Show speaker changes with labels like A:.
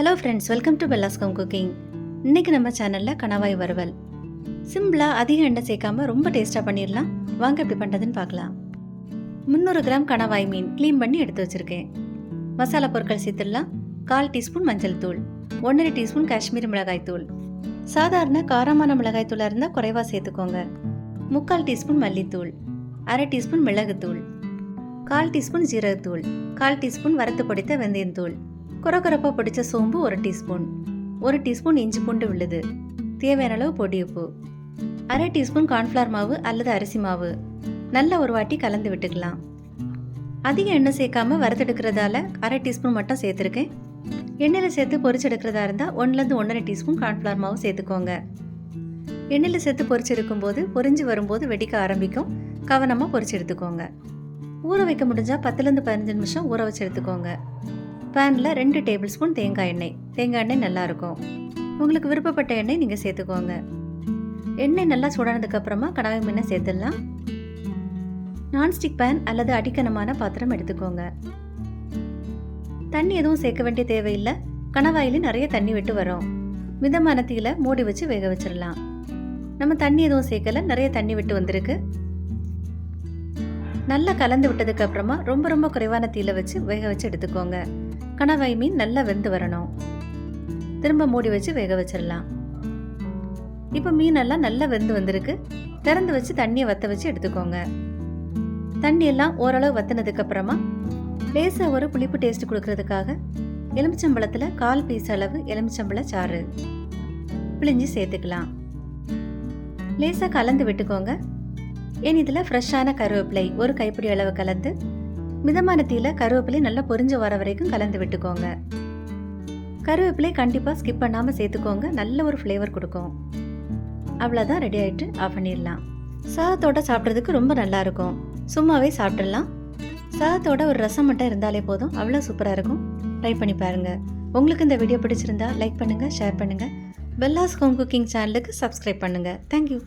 A: Hello friends welcome to Bella's home cooking இன்னைக்கு நம்ம சேனலில் கணவாய் வறுவல். சிம்பிளாக அதிக எண்ணெய் சேர்க்காம ரொம்ப டேஸ்ட்டாக பண்ணிடலாம் வாங்க எப்படி பண்ணுறதுன்னு பார்க்கலாம். முந்நூறு கிராம் கணவாய் மீன் க்ளீன் பண்ணி எடுத்து வச்சுருக்கேன். மசாலா பொருட்கள் சேர்த்துடலாம். கால் டீஸ்பூன் மஞ்சள் தூள் ஒன்றரை டீஸ்பூன் காஷ்மீரி மிளகாய் தூள். சாதாரண காரமான மிளகாய் தூளாக இருந்தால் குறைவாக சேர்த்துக்கோங்க. முக்கால் டீஸ்பூன் மல்லித்தூள் அரை டீஸ்பூன் மிளகுத்தூள் கால் டீஸ்பூன் ஜீரகத்தூள் கால் டீஸ்பூன் வறுத்து பொடித்த வெந்தயத்தூள். குறக்குறப்பாக பொடிச்ச சோம்பு ஒரு டீஸ்பூன். ஒரு டீஸ்பூன் இஞ்சி பூண்டு உள்ளது தேவையான அளவு பொடி உப்பு அரை டீஸ்பூன் கார்ன்ஃப்ளவர் மாவு அல்லது அரிசி மாவு. நல்ல ஒரு வாட்டி கலந்து விட்டுக்கலாம். அதிக எண்ணெய் சேர்க்காம வறுத்தெடுக்கிறதால அரை டீஸ்பூன் மட்டும் சேர்த்துருக்கேன். எண்ணெயில் சேர்த்து பொரிச்செடுக்கிறதா இருந்தால் ஒன்றுலேருந்து ஒன்றரை டீஸ்பூன் கார்ன்ஃப்ளவர் மாவு சேர்த்துக்கோங்க. எண்ணெயில் சேர்த்து பொரிச்செடுக்கும் போது பொரிஞ்சு வரும்போது வெடிக்க ஆரம்பிக்கும். கவனமாக பொரிச்சு எடுத்துக்கோங்க. ஊற வைக்க முடிஞ்சால் பத்துலேருந்து பதினஞ்சு நிமிஷம் ஊற வச்சு எடுத்துக்கோங்க. பேனில் ரெண்டு டேபிள் ஸ்பூன் தேங்காய் எண்ணெய். தேங்காய் எண்ணெய் நல்லாயிருக்கும். உங்களுக்கு விருப்பப்பட்ட எண்ணெய் நீங்கள் சேர்த்துக்கோங்க. எண்ணெய் நல்லா சூடானதுக்கப்புறமா அப்புறமா மீனை சேர்த்துடலாம். நான்ஸ்டிக் பேன் அல்லது அடிக்கனமான பாத்திரம் எடுத்துக்கோங்க. தண்ணி எதுவும் சேர்க்க வேண்டிய தேவையில்லை. கணவாயிலே நிறைய தண்ணி விட்டு வரும். மிதமான தீயில மூடி வச்சு வேக வச்சிடலாம். நம்ம தண்ணி எதுவும் சேர்க்கல நிறைய தண்ணி விட்டு வந்திருக்கு. நல்லா கலந்து விட்டதுக்கு அப்புறமா ரொம்ப ரொம்ப குறைவான தீயில வச்சு வேக வச்சு எடுத்துக்கோங்க. கணவாய் மீன் நல்லா வெந்து வரணும். திரும்ப மூடி வச்சு வேக வச்சிடலாம் இப்போ மீனெல்லாம் நல்லா வெந்து வந்திருக்கு. திறந்து வச்சு தண்ணியை வத்த வச்சு எடுத்துக்கோங்க. தண்ணி எல்லாம் ஓரளவு வத்தினதுக்கு அப்புறமா லேசாக ஒரு புளிப்பு டேஸ்ட் கொடுக்கறதுக்காக எலுமிச்சம்பழத்தில் கால் பீஸ் அளவு எலுமிச்சம்பழ சாறு பிழிஞ்சு சேர்த்துக்கலாம். லேசாக கலந்து விட்டுக்கோங்க. ஏன் இதில் ஃப்ரெஷ்ஷான கருவேப்பிலை ஒரு கைப்பிடி அளவு கலந்து மிதமான தீயில கருவேப்பிலை நல்லா பொரிஞ்சு வர வரைக்கும் கலந்து விட்டுக்கோங்க. கருவேப்பிலை கண்டிப்பாக ஸ்கிப் பண்ணாமல் சேர்த்துக்கோங்க. நல்ல ஒரு ஃப்ளேவர் கொடுக்கும். அவ்வளோதான் ரெடி ஆகிட்டு ஆஃப் பண்ணிடலாம். சாதத்தோட சாப்பிட்றதுக்கு ரொம்ப நல்லாயிருக்கும் சும்மாவே சாப்பிட்றலாம் சாதத்தோட ஒரு ரசம் மட்டும் இருந்தாலே போதும். அவ்வளோ சூப்பராக இருக்கும். ட்ரை பண்ணி பாருங்கள் உங்களுக்கு இந்த வீடியோ பிடிச்சிருந்தா லைக் பண்ணுங்கள் ஷேர் பண்ணுங்கள் பெல்லாஸ் ஹோம் குக்கிங் சேனலுக்கு சப்ஸ்கிரைப் பண்ணுங்கள் தேங்க்யூ